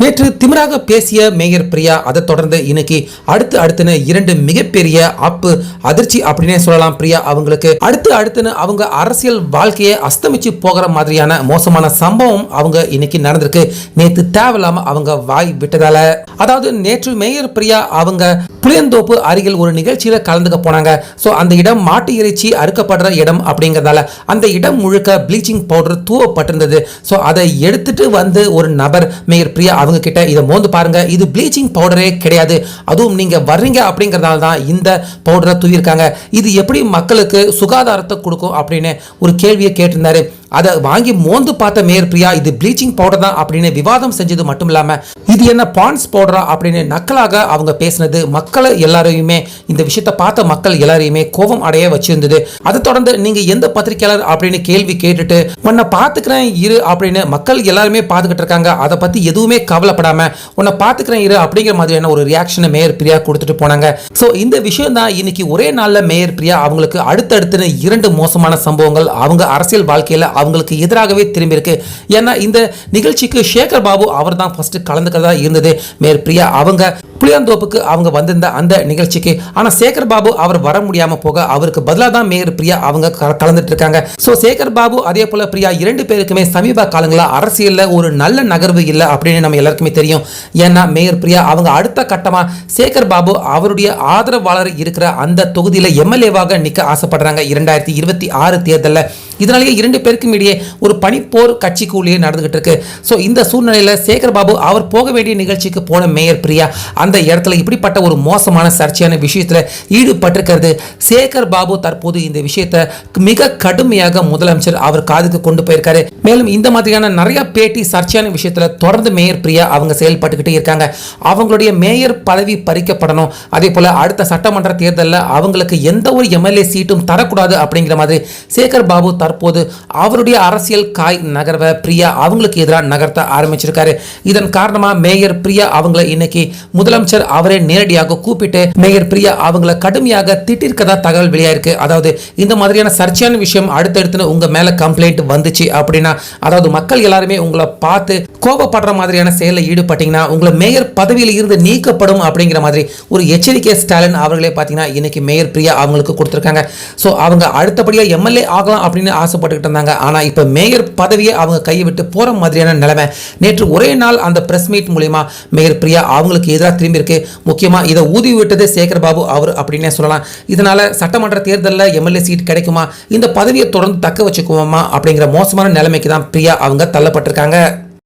நேற்று திமிராக பேசிய மேயர் பிரியா அதை தொடர்ந்து இன்னைக்கு அடுத்து அடுத்துன்னு இரண்டு மிகப்பெரிய அப்பு அதிர்ச்சி அப்படின்னே சொல்லலாம் பிரியா அவங்களுக்கு. அடுத்து அடுத்துன்னு அவங்க அரசியல் வாழ்க்கையை அஸ்தமிச்சு போகிற மாதிரியான மோசமான சம்பவம் அவங்க இன்னைக்கு நடந்திருக்கு. நேற்று தேவையில்லாம அவங்க வாய் விட்டதால. அதாவது நேற்று மேயர் பிரியா அவங்க புளியந்தோப்பு அருகில் ஒரு நிகழ்ச்சியில கலந்துக்க போனாங்க. ஸோ அந்த இடம் மாட்டு இறைச்சி அறுக்கப்படுற இடம் அப்படிங்கிறதால அந்த இடம் முழுக்க ப்ளீச்சிங் பவுடர் தூவப்பட்டிருந்தது. ஸோ அதை எடுத்துட்டு வந்து ஒரு நபர் மேயர் பிரியா அவங்க கிட்ட இதை மோந்து பாருங்க. இது ப்ளீச்சிங் பவுடரே கிடையாது. அதுவும் நீங்க வர்றீங்க அப்படிங்கிறதால தான் இந்த பவுடரை தூவிருக்காங்க இது எப்படி மக்களுக்கு சுகாதாரத்தை கொடுக்கும் அப்படின்னு ஒரு கேள்வியை கேட்டிருந்தாரு. அதை வாங்கி மோந்து பார்த்த மேயர் பிரியா இது ப்ளீச்சிங் பவுடர் தான் அப்படின்னு விவாதம் செஞ்சது மட்டும் இல்லாமல் இது என்ன பான்ஸ் போடுறா அப்படின்னு நக்கலாக அவங்க பேசினது. மக்களை எல்லாரையுமே இந்த விஷயத்தை பார்த்த மக்கள் எல்லாரையுமே கோபம் அடைய வச்சிருந்தது. அதை தொடர்ந்து நீங்க எந்த பத்திரிகையாளர் அப்படின்னு கேள்வி கேட்டுட்டு உன்னை பார்த்துக்கிறேன் இரு அப்படின்னு மக்கள் எல்லாருமே பார்த்துக்கிட்டு இருக்காங்க. அதை பத்தி எதுவுமே கவலைப்படாம உன்னை பார்த்துக்கிறேன் இரு அப்படிங்கிற மாதிரியான ஒரு ரியாக்ஷனை மேயர் பிரியா கொடுத்துட்டு போனாங்க. ஸோ இந்த விஷயம் தான் இன்னைக்கு ஒரே நாளில் மேயர் பிரியா அவங்களுக்கு அடுத்தடுத்து இரண்டு மோசமான சம்பவங்கள் அவங்க அரசியல் வாழ்க்கையில் அவங்களுக்கு எதிராகவே திரும்பி இருக்கு ஏன்னா இந்த நிகழ்ச்சிக்கு சேகர் பாபு அவர் தான் ஃபர்ஸ்ட் கலந்துக்கிறதா இருந்தது. மேற்பிரியா அவங்க புளியாந்தோப்புக்கு அவங்க வந்திருந்த அந்த நிகழ்ச்சிக்கு. ஆனா சேகர் பாபு அவர் வர முடியாம போக அவருக்கு பதிலாக தான் மேயர் பிரியா அவங்க க- கலந்துட்டு இருக்காங்க. ஸோ சேகர் பாபு அதே போல பிரியா இரண்டு பேருக்குமே சமீப காலங்களா அரசியல்ல ஒரு நல்ல நகர்வு இல்லை அப்படின்னு நம்ம எல்லாருக்குமே தெரியும். ஏன்னா மேயர் பிரியா அவங்க அடுத்த கட்டமா சேகர் பாபு அவருடைய ஆதரவாளர் இருக்கிற அந்த தொகுதியில எம்எல்ஏவாக நிக்க ஆசைப்படுறாங்க இரண்டாயிரத்தி இருபத்தி ஆறு தேர்தலில். இதனாலேயே இரண்டு பேருக்கும் இடையே ஒரு பனிப்போர் கட்சிக்குள்ளேயே நடந்துகிட்டு இருக்கு. ஸோ இந்த சூழ்நிலையில சேகர் பாபு அவர் போக வேண்டிய நிகழ்ச்சிக்கு போன மேயர் பிரியா. அந்த இடத்துல இப்படிப்பட்ட ஒரு மோசமான சர்ச்சையான விஷயத்தில் ஈடுபட்டிருக்கிறது. சேகர் பாபு தற்போது இந்த விஷயத்தை மிக கடுமையாக முதலமைச்சர் அவர் காதுக்கு கொண்டு போயிருக்காரு. மேலும் இந்த மாதிரியான நிறைய பேட்டி சர்ச்சையான விஷயத்துல தொடர்ந்து மேயர் பிரியா அவங்க செயல்பட்டுக்கிட்டே இருக்காங்க. அவங்களுடைய மேயர் பதவி பறிக்கப்படணும். அதே போல அடுத்த சட்டமன்ற தேர்தலில் அவங்களுக்கு எந்த ஒரு எம்எல்ஏ சீட்டும் தரக்கூடாது அப்படிங்கிற மாதிரி சேகர் பாபு தற்போது அவருடைய அரசியல் காய் நகர்வை பிரியா அவங்களுக்கு எதிராக நகர்த்த ஆரம்பிச்சிருக்காரு. இதன் காரணமா மேயர் பிரியா அவங்கள இன்னைக்கு முதலமைச்சர் முதலமைச்சர் அவரே நேரடியாக கூப்பிட்டு மேயர் பிரியா அவங்கள கடுமையாக திட்டிருக்கதா தகவல் வெளியாயிருக்கு. அதாவது இந்த மாதிரியான சர்ச்சையான விஷயம் அடுத்தடுத்து உங்க மேல கம்ப்ளைண்ட் வந்துச்சு அப்படின்னா அதாவது மக்கள் எல்லாருமே உங்களை பார்த்து கோபப்படுற மாதிரியான செயலில் ஈடுபட்டீங்கன்னா உங்களை மேயர் பதவியில் இருந்து நீக்கப்படும் அப்படிங்கிற மாதிரி ஒரு எச்சரிக்கை ஸ்டாலின் அவர்களே பார்த்தீங்கன்னா இன்னைக்கு மேயர் பிரியா அவங்களுக்கு கொடுத்துருக்காங்க. ஸோ அவங்க அடுத்தபடியாக எம்எல்ஏ ஆகலாம் அப்படின்னு ஆசைப்பட்டுக்கிட்டு இருந்தாங்க. ஆனால் இப்போ மேயர் பதவியை அவங்க கையை விட்டு போகிற மாதிரியான நிலைமை. நேற்று ஒரே நாள் அந்த பிரஸ் மீட் மூலிமா மேயர் பிரியா அவங்களுக்கு எதிராக திரும்பி முக்கியமாக இதை ஊதி விட்டது சேகர் பாபு அவர் அப்படின்னே சொல்லலாம். இதனால சட்டமன்ற தேர்தலில் எம்எல்ஏ சீட் கிடைக்குமா? இந்த பதவியை தொடர்ந்து தக்க வச்சுக்குவோமா? அப்படிங்கிற மோசமான நிலைமைக்கு தான் பிரியா அவங்க தள்ளப்பட்டிருக்காங்க.